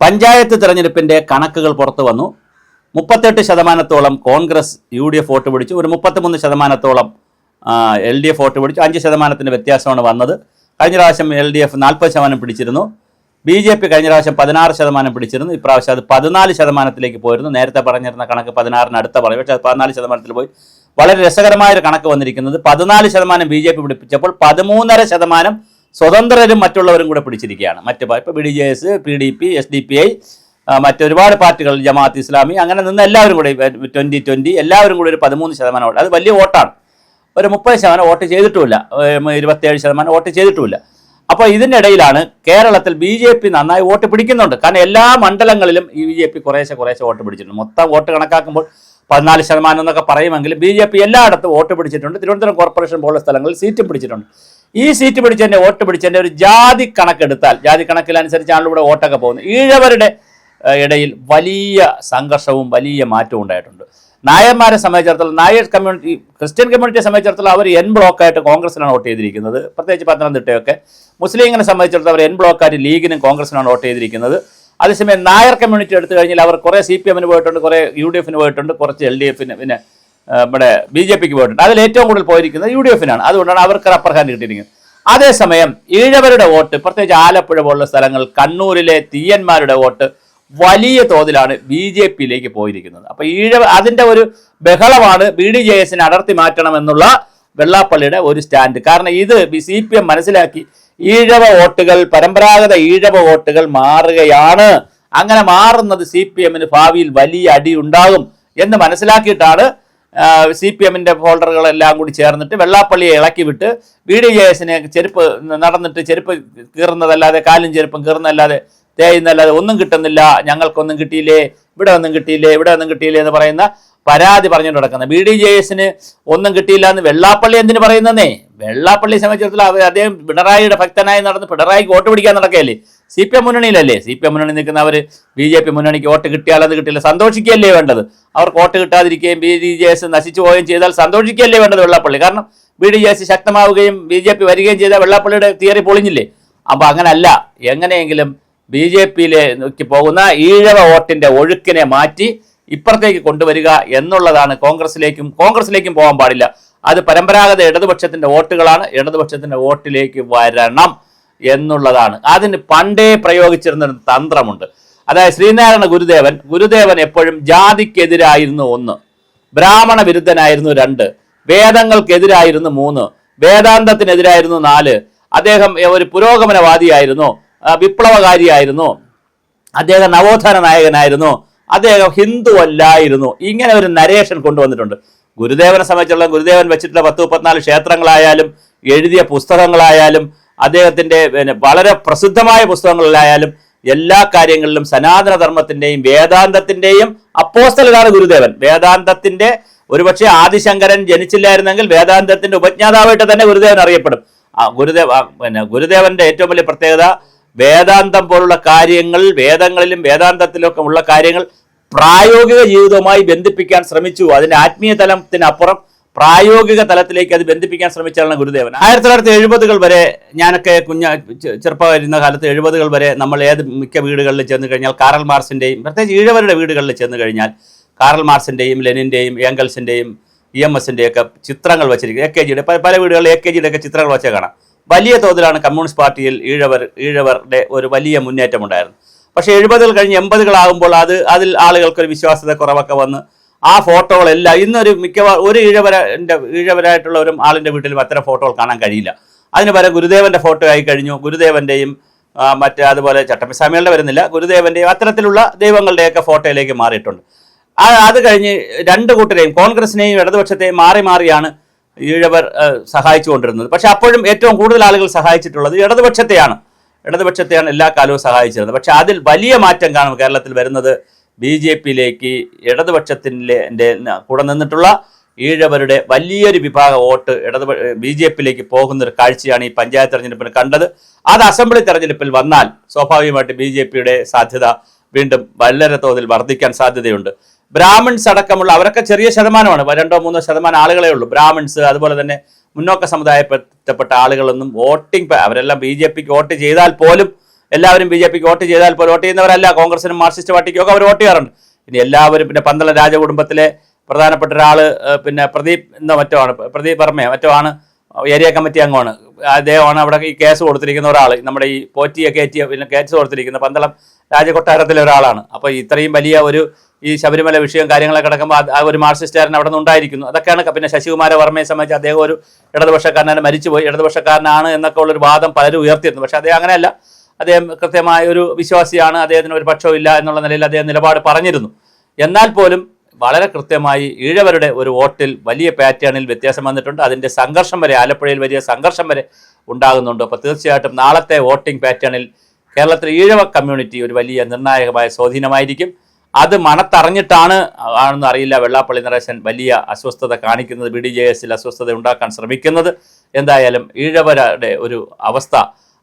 പഞ്ചായത്ത് തെരഞ്ഞെടുപ്പിന്റെ കണക്കുകൾ പുറത്തു വന്നു. മുപ്പത്തെട്ട് ശതമാനത്തോളം Congress U D F vote പിടിച്ചു. ഒരു മുപ്പത്തിമൂന്ന് ശതമാനത്തോളം എൽ ഡി എഫ് വോട്ട് പിടിച്ചു. അഞ്ച് ശതമാനത്തിന്റെ വ്യത്യാസമാണ് വന്നത്. കഴിഞ്ഞ പ്രാവശ്യം എൽ ഡി എഫ് നാൽപ്പത് ശതമാനം പിടിച്ചിരുന്നു. ബി ജെ പി കഴിഞ്ഞ പ്രാവശ്യം പതിനാറ് ശതമാനം പിടിച്ചിരുന്നു. ഇപ്രാവശ്യം അത് പതിനാല് ശതമാനത്തിലേക്ക് പോയിരുന്നു. നേരത്തെ പറഞ്ഞിരുന്ന കണക്ക് പതിനാറിന് അടുത്ത പറയും. പക്ഷേ അത് പതിനാല് ശതമാനത്തിൽ പോയി. വളരെ രസകരമായൊരു കണക്ക് വന്നിരിക്കുന്നത് പതിനാല് ശതമാനം ബി ജെ പി പിടിപ്പിച്ചപ്പോൾ പതിമൂന്നര ശതമാനം സ്വതന്ത്രരും മറ്റുള്ളവരും കൂടെ പിടിച്ചിരിക്കുകയാണ്. മറ്റ് ഇപ്പോൾ B D J S P D P S D P I മറ്റൊരുപാട് പാർട്ടികൾ ജമാഅത്ത് ഇസ്ലാമി അങ്ങനെ നിന്ന് എല്ലാവരും കൂടി ട്വന്റി ട്വന്റി എല്ലാവരും കൂടി ഒരു പതിമൂന്ന് ശതമാനം വോട്ട്. അത് വലിയ വോട്ടാണ്. ഒരു മുപ്പത് ശതമാനം വോട്ട് ചെയ്തിട്ടുമില്ല. ഇരുപത്തേഴ് ശതമാനം വോട്ട് ചെയ്തിട്ടുമില്ല. അപ്പോൾ ഇതിനിടയിലാണ് കേരളത്തിൽ ബി ജെ പി നന്നായി വോട്ട് പിടിക്കുന്നുണ്ട്. കാരണം എല്ലാ മണ്ഡലങ്ങളിലും ഈ ബി ജെ പി കുറേശ്ശെ കുറേശ്ശെ വോട്ട് പിടിച്ചിട്ടുണ്ട്. മൊത്തം വോട്ട് കണക്കാക്കുമ്പോൾ പതിനാല് ശതമാനം എന്നൊക്കെ പറയുമെങ്കിലും ബി ജെ പി എല്ലായിടത്തും വോട്ട് പിടിച്ചിട്ടുണ്ട്. തിരുവനന്തപുരം കോർപ്പറേഷൻ പോലുള്ള സ്ഥലങ്ങളിൽ സീറ്റും പിടിച്ചിട്ടുണ്ട്. ഈ സീറ്റ് പിടിച്ചതിന്റെ വോട്ട് പിടിച്ചതിന്റെ ഒരു ജാതി കണക്കെടുത്താൽ ജാതി കണക്കിലനുസരിച്ചാണ് ഇവിടെ വോട്ടൊക്കെ പോകുന്നത്. ഈഴവരുടെ ഇടയിൽ വലിയ സംഘർഷവും വലിയ മാറ്റവും ഉണ്ടായിട്ടുണ്ട്. നായന്മാരെ സംബന്ധിച്ചിടത്തോളം നായർ കമ്മ്യൂണിറ്റി ക്രിസ്ത്യൻ കമ്മ്യൂണിറ്റിയെ സംബന്ധിച്ചിടത്തോളം അവർ എൻ ബ്ലോക്കായിട്ട് കോൺഗ്രസിനാണ് വോട്ട് ചെയ്തിരിക്കുന്നത്. പ്രത്യേകിച്ച് പത്തനംതിട്ടയൊക്കെ. മുസ്ലിങ്ങളെ സംബന്ധിച്ചിടത്തോളം അവർ എൻ ബ്ലോക്കായിട്ട് ലീഗിനും കോൺഗ്രസിനാണ് വോട്ട് ചെയ്തിരിക്കുന്നത്. അതേസമയം നായർ കമ്മ്യൂണിറ്റി എടുത്തു കഴിഞ്ഞാൽ അവർ കുറേ സി പി എമ്മിന് പോയിട്ടുണ്ട് കുറേ യു ഡി എഫിന് പോയിട്ടുണ്ട് കുറച്ച് എൽ ഡി എഫിന് പിന്നെ നമ്മുടെ ബി ജെ പിക്ക് പോയിട്ടുണ്ട്. അതിൽ ഏറ്റവും കൂടുതൽ പോയിരിക്കുന്നത് യു ഡി എഫിനാണ് അതുകൊണ്ടാണ് അവർക്ക് റപ്പർ ഹാൻഡ് കിട്ടിയിരിക്കുന്നത്. അതേസമയം ഈഴവരുടെ വോട്ട് പ്രത്യേകിച്ച് ആലപ്പുഴ പോലുള്ള സ്ഥലങ്ങൾ കണ്ണൂരിലെ തീയന്മാരുടെ വോട്ട് വലിയ തോതിലാണ് ബി ജെ പിയിലേക്ക് പോയിരിക്കുന്നത്. അപ്പോൾ ഈഴവ അതിന്റെ ഒരു ബഹളമാണ് ബി ഡി ജെ എസിനെ അടർത്തി മാറ്റണമെന്നുള്ള വെള്ളാപ്പള്ളിയുടെ ഒരു സ്റ്റാൻഡ്. കാരണം ഇത് സി പി എം മനസ്സിലാക്കി ഈഴവ വോട്ടുകൾ പരമ്പരാഗത ഈഴവ വോട്ടുകൾ മാറുകയാണ്. അങ്ങനെ മാറുന്നത് സി പി എമ്മിന് ഭാവിയിൽ വലിയ അടി ഉണ്ടാകും എന്ന് മനസ്സിലാക്കിയിട്ടാണ് സി പി എമ്മിന്റെ ഫോൾഡറുകളെല്ലാം കൂടി ചേർന്നിട്ട് വെള്ളാപ്പള്ളിയെ ഇളക്കി വിട്ട് ബി ഡി ജെ എസിനെ ചെരുപ്പ് നടന്നിട്ട് ചെരുപ്പ് കീറുന്നതല്ലാതെ കാലും ചെരുപ്പും കീറുന്നതല്ലാതെ തേയുന്നതല്ലാതെ ഒന്നും കിട്ടുന്നില്ല ഞങ്ങൾക്കൊന്നും കിട്ടിയില്ലേ ഇവിടെ ഒന്നും കിട്ടിയില്ലേ ഇവിടെ ഒന്നും കിട്ടിയില്ലേ എന്ന് പറയുന്ന പരാതി പറഞ്ഞുകൊണ്ട് നടക്കുന്നത്. ബി ഡി ജെ എസിന് ഒന്നും കിട്ടിയില്ല എന്ന് വെള്ളാപ്പള്ളി എന്തിനു പറയുന്നതേ വെള്ളാപ്പള്ളി സംബന്ധിച്ചിടത്തോളം അദ്ദേഹം പിണറായിയുടെ ഭക്തനായി നടന്ന് പിണറായിക്ക് വോട്ട് പിടിക്കാൻ നടക്കുകയല്ലേ? സി പി എം മുന്നണിയിലല്ലേ? സി പി എം മുന്നണി നിൽക്കുന്നവർ ബി ജെ പി മുന്നണിക്ക് വോട്ട് കിട്ടിയാലത് കിട്ടില്ല. സന്തോഷിക്കുകയല്ലേ വേണ്ടത്? അവർക്ക് വോട്ട് കിട്ടാതിരിക്കുകയും ബി ഡി ജെ എസ് നശിച്ചു പോവുകയും ചെയ്താൽ സന്തോഷിക്കുകയല്ലേ വേണ്ടത് വെള്ളാപ്പള്ളി? കാരണം ബി ഡി ജെ എസ് ശക്തമാവുകയും ബി ജെ പി വരികയും ചെയ്താൽ വെള്ളാപ്പള്ളിയുടെ തിയറി പൊളിഞ്ഞില്ലേ? അപ്പോൾ അങ്ങനല്ല. എങ്ങനെയെങ്കിലും ബി ജെ പിയിലേക്ക് പോകുന്ന ഈഴവ വോട്ടിന്റെ ഒഴുക്കിനെ മാറ്റി ഇപ്പുറത്തേക്ക് കൊണ്ടുവരിക എന്നുള്ളതാണ് കോൺഗ്രസിലേക്കും കോൺഗ്രസിലേക്കും പോകാൻ പാടില്ല. അത് പരമ്പരാഗത ഇടതുപക്ഷത്തിന്റെ വോട്ടുകളാണ്. ഇടതുപക്ഷത്തിന്റെ വോട്ടിലേക്ക് വരണം എന്നുള്ളതാണ്. അതിന് പണ്ടേ പ്രയോഗിച്ചിരുന്ന ഒരു തന്ത്രമുണ്ട്. അതായത് ശ്രീനാരായണ ഗുരുദേവൻ ഗുരുദേവൻ എപ്പോഴും ജാതിക്കെതിരായിരുന്നു ഒന്ന്. ബ്രാഹ്മണ വിരുദ്ധനായിരുന്നു രണ്ട്. വേദങ്ങൾക്കെതിരായിരുന്നു മൂന്ന്. വേദാന്തത്തിനെതിരായിരുന്നു നാല്. അദ്ദേഹം ഒരു പുരോഗമനവാദിയായിരുന്നു. വിപ്ലവകാരിയായിരുന്നു. അദ്ദേഹം നവോത്ഥാന നായകനായിരുന്നു. അദ്ദേഹം ഹിന്ദു അല്ലായിരുന്നു ഇങ്ങനെ ഒരു നരേഷൻ കൊണ്ടുവന്നിട്ടുണ്ട്. ഗുരുദേവനെ സംബന്ധിച്ചുള്ള ഗുരുദേവൻ വെച്ചിട്ടുള്ള പത്ത് മുപ്പത്തിനാല് ക്ഷേത്രങ്ങളായാലും എഴുതിയ പുസ്തകങ്ങളായാലും അദ്ദേഹത്തിന്റെ പിന്നെ വളരെ പ്രസിദ്ധമായ പുസ്തകങ്ങളിലായാലും എല്ലാ കാര്യങ്ങളിലും സനാതന വേദാന്തത്തിന്റെയും അപ്പോസ്തലനാണ് ഗുരുദേവൻ. വേദാന്തത്തിന്റെ ഒരുപക്ഷെ ആദിശങ്കരൻ ജനിച്ചില്ലായിരുന്നെങ്കിൽ വേദാന്തത്തിന്റെ ഉപജ്ഞാതാവായിട്ട് തന്നെ ഗുരുദേവൻ അറിയപ്പെടും. ഗുരുദേവ പിന്നെ ഗുരുദേവന്റെ ഏറ്റവും വലിയ പ്രത്യേകത വേദാന്തം പോലുള്ള കാര്യങ്ങൾ വേദങ്ങളിലും വേദാന്തത്തിലൊക്കെ ഉള്ള കാര്യങ്ങൾ പ്രായോഗിക ജീവിതവുമായി ബന്ധിപ്പിക്കാൻ ശ്രമിച്ചു. അതിന്റെ ആത്മീയ തലത്തിനപ്പുറം പ്രായോഗിക തലത്തിലേക്ക് അത് ബന്ധിപ്പിക്കാൻ ശ്രമിച്ചാണ് ഗുരുദേവൻ. ആയിരത്തി തൊള്ളായിരത്തി എഴുപതുകൾ വരെ ഞാനൊക്കെ കുഞ്ഞ ചെറുപ്പമായിരുന്ന കാലത്ത് എഴുപതുകൾ വരെ നമ്മൾ ഏത് മിക്ക വീടുകളിൽ ചെന്ന് കഴിഞ്ഞാൽ കാറൽ മാർസിന്റെയും പ്രത്യേകിച്ച് ഈഴവരുടെ വീടുകളിൽ ചെന്ന് കഴിഞ്ഞാൽ കാറൽ മാർസിന്റെയും ലെനിന്റെയും ഏംഗൽസിന്റെയും ഇ എം എസിന്റെ ഒക്കെ ചിത്രങ്ങൾ വെച്ചിരിക്കും. എ കെ ജിയുടെ പല വീടുകളിൽ എ കെ ജിയുടെ ഒക്കെ ചിത്രങ്ങൾ വെച്ചേ കാണാം. വലിയ തോതിലാണ് കമ്മ്യൂണിസ്റ്റ് പാർട്ടിയിൽ ഈഴവർ ഈഴവരുടെ ഒരു വലിയ മുന്നേറ്റം ഉണ്ടായിരുന്നു പക്ഷേ എഴുപതുകൾ കഴിഞ്ഞ് എൺപതുകളാകുമ്പോൾ അത് അതിൽ ആളുകൾക്കൊരു വിശ്വാസത കുറവൊക്കെ വന്ന് ആ ഫോട്ടോകളെല്ലാം ഇന്നൊരു മിക്കവാറും ഒരു ഈഴവരന്റെ ഈഴവരായിട്ടുള്ള ഒരു ആളിന്റെ വീട്ടിലും അത്തരം ഫോട്ടോകൾ കാണാൻ കഴിയില്ല. അതിന് പകരം ഗുരുദേവന്റെ ഫോട്ടോ ആയി കഴിഞ്ഞു. ഗുരുദേവന്റെയും മറ്റേ അതുപോലെ ചട്ടമ്പിസ്വാമികളുടെ വരുന്നില്ല. ഗുരുദേവന്റെയും അത്തരത്തിലുള്ള ദൈവങ്ങളുടെയൊക്കെ ഫോട്ടോയിലേക്ക് മാറിയിട്ടുണ്ട്. അത് കഴിഞ്ഞ് രണ്ട് കൂട്ടരെയും കോൺഗ്രസിനെയും ഇടതുപക്ഷത്തെയും മാറി മാറിയാണ് ഈഴവർ സഹായിച്ചുകൊണ്ടിരുന്നത്. പക്ഷെ അപ്പോഴും ഏറ്റവും കൂടുതൽ ആളുകൾ സഹായിച്ചിട്ടുള്ളത് ഇടതുപക്ഷത്തെയാണ്. ഇടതുപക്ഷത്തെയാണ് എല്ലാ കാലവും സഹായിച്ചിരുന്നത്. പക്ഷെ അതിൽ വലിയ മാറ്റം കാണും കേരളത്തിൽ വരുന്നത് ബി ജെ പിയിലേക്ക് ഇടതുപക്ഷത്തിന്റെ കൂടെ നിന്നിട്ടുള്ള ഈഴവരുടെ വലിയൊരു വിഭാഗ വോട്ട് ഇടതു ബി ജെ പിയിലേക്ക് പോകുന്ന ഒരു കാഴ്ചയാണ് ഈ പഞ്ചായത്ത് തെരഞ്ഞെടുപ്പിൽ കണ്ടത്. അത് അസംബ്ലി തെരഞ്ഞെടുപ്പിൽ വന്നാൽ സ്വാഭാവികമായിട്ട് ബി ജെ പിയുടെ സാധ്യത വീണ്ടും വളരെ തോതിൽ വർദ്ധിക്കാൻ സാധ്യതയുണ്ട്. ബ്രാഹ്മിൺസ് അടക്കമുള്ള അവരൊക്കെ ചെറിയ ശതമാനമാണ് രണ്ടോ മൂന്നോ ശതമാനം ആളുകളേ ഉള്ളൂ. ബ്രാഹ്മിൺസ് അതുപോലെ തന്നെ മുന്നോക്ക സമുദായപ്പെട്ട ആളുകളൊന്നും വോട്ടിംഗ് അവരെല്ലാം ബി ജെ പിക്ക് വോട്ട് ചെയ്താൽ പോലും എല്ലാവരും ബി ജെ പിക്ക് വോട്ട് ചെയ്താൽ പോലും വോട്ട് ചെയ്യുന്നവരല്ല. കോൺഗ്രസിനും മാർക്സിസ്റ്റ് പാർട്ടിക്കും ഒക്കെ അവർ വോട്ട് ചെയ്യാറുണ്ട്. ഇനി എല്ലാവരും പിന്നെ പന്തളം രാജകുടുംബത്തിലെ പ്രധാനപ്പെട്ട ഒരാൾ പിന്നെ പ്രദീപ് എന്നോ മറ്റോ ആണ് പ്രദീപ് വർമ്മയോ മറ്റോ ആണ് ഏരിയ കമ്മിറ്റി അംഗമാണ്. അദ്ദേഹമാണ് അവിടെ ഈ കേസ് കൊടുത്തിരിക്കുന്ന ഒരാൾ നമ്മുടെ ഈ പോറ്റിയെ കയറ്റിയ പിന്നെ കേസ് കൊടുത്തിരിക്കുന്ന പന്തളം രാജകൊട്ടാരത്തിലെ ഒരാളാണ്. അപ്പോൾ ഇത്രയും വലിയ ഒരു ഈ ശബരിമല വിഷയം കാര്യങ്ങളൊക്കെ കിടക്കുമ്പോൾ ആ ഒരു മാർക്സിസ്റ്റുകാരൻ അവിടെ നിന്ന് ഉണ്ടായിരിക്കുന്നു. അതൊക്കെയാണ് പിന്നെ ശശികുമാര വർമ്മയെ സംബന്ധിച്ച് അദ്ദേഹം ഒരു ഇടതുപക്ഷക്കാരനാണ് മരിച്ചുപോയി. ഇടതുപക്ഷക്കാരനാണ് എന്നൊക്കെ ഉള്ളൊരു വാദം പലരും ഉയർത്തിയിരുന്നു. പക്ഷേ അദ്ദേഹം അങ്ങനെയല്ല. അദ്ദേഹം കൃത്യമായ ഒരു വിശ്വാസിയാണ്. അദ്ദേഹത്തിന് ഒരു പക്ഷവും ഇല്ല എന്നുള്ള നിലയിൽ അദ്ദേഹം നിലപാട് പറഞ്ഞിരുന്നു. എന്നാൽ പോലും വളരെ കൃത്യമായി ഈഴവരുടെ ഒരു വോട്ടിൽ വലിയ പാറ്റേണിൽ വ്യത്യാസം വന്നിട്ടുണ്ട്. അതിന്റെ സംഘർഷം വരെ ആലപ്പുഴയിൽ വലിയ സംഘർഷം വരെ ഉണ്ടാകുന്നുണ്ട്. അപ്പോൾ തീർച്ചയായിട്ടും നാളത്തെ വോട്ടിംഗ് പാറ്റേണിൽ കേരളത്തിലെ ഈഴവ കമ്മ്യൂണിറ്റി ഒരു വലിയ നിർണായകമായ സ്വാധീനമായിരിക്കും. അത് മണത്തറിഞ്ഞിട്ടാണ് ആണെന്ന് അറിയില്ല വെള്ളാപ്പള്ളി നരേശൻ വലിയ അസ്വസ്ഥത കാണിക്കുന്നത് ബി ഡി ജെ എസിൽ അസ്വസ്ഥത ഉണ്ടാക്കാൻ ശ്രമിക്കുന്നത്. എന്തായാലും ഈഴവരുടെ ഒരു അവസ്ഥ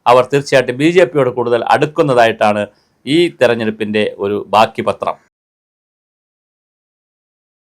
അവർ തീർച്ചയായിട്ടും ബി ജെ പിയോട് കൂടുതൽ അടുക്കുന്നതായിട്ടാണ് ഈ തെരഞ്ഞെടുപ്പിന്റെ ഒരു ബാക്കി പത്രം.